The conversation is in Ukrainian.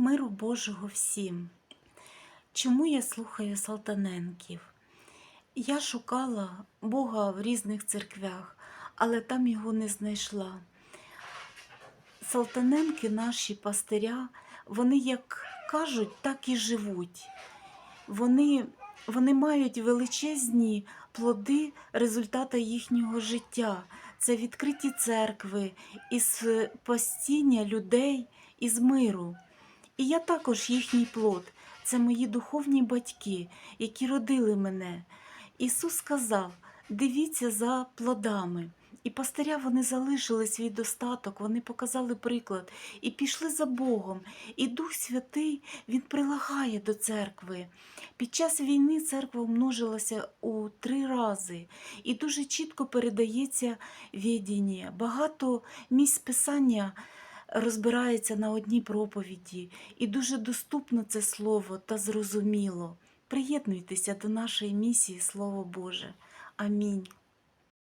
Миру Божого всім. Чому я слухаю Салтаненків? Я шукала Бога в різних церквях, але там його не знайшла. Салтаненки, наші пастиря, вони як кажуть, так і живуть. Вони, вони мають величезні плоди результата їхнього життя. Це відкриті церкви, із постіння людей, із миру. І я також їхній плод. Це мої духовні батьки, які родили мене. Ісус сказав: дивіться за плодами. І пастиря вони залишили свій достаток, вони показали приклад і пішли за Богом. І Дух Святий Він прилагає до церкви. Під час війни церква умножилася у три рази і дуже чітко передається відіння. Багато місць писання розбирається на одній проповіді, і дуже доступно це слово та зрозуміло. Приєднуйтеся до нашої місії, Слово Боже. Амінь.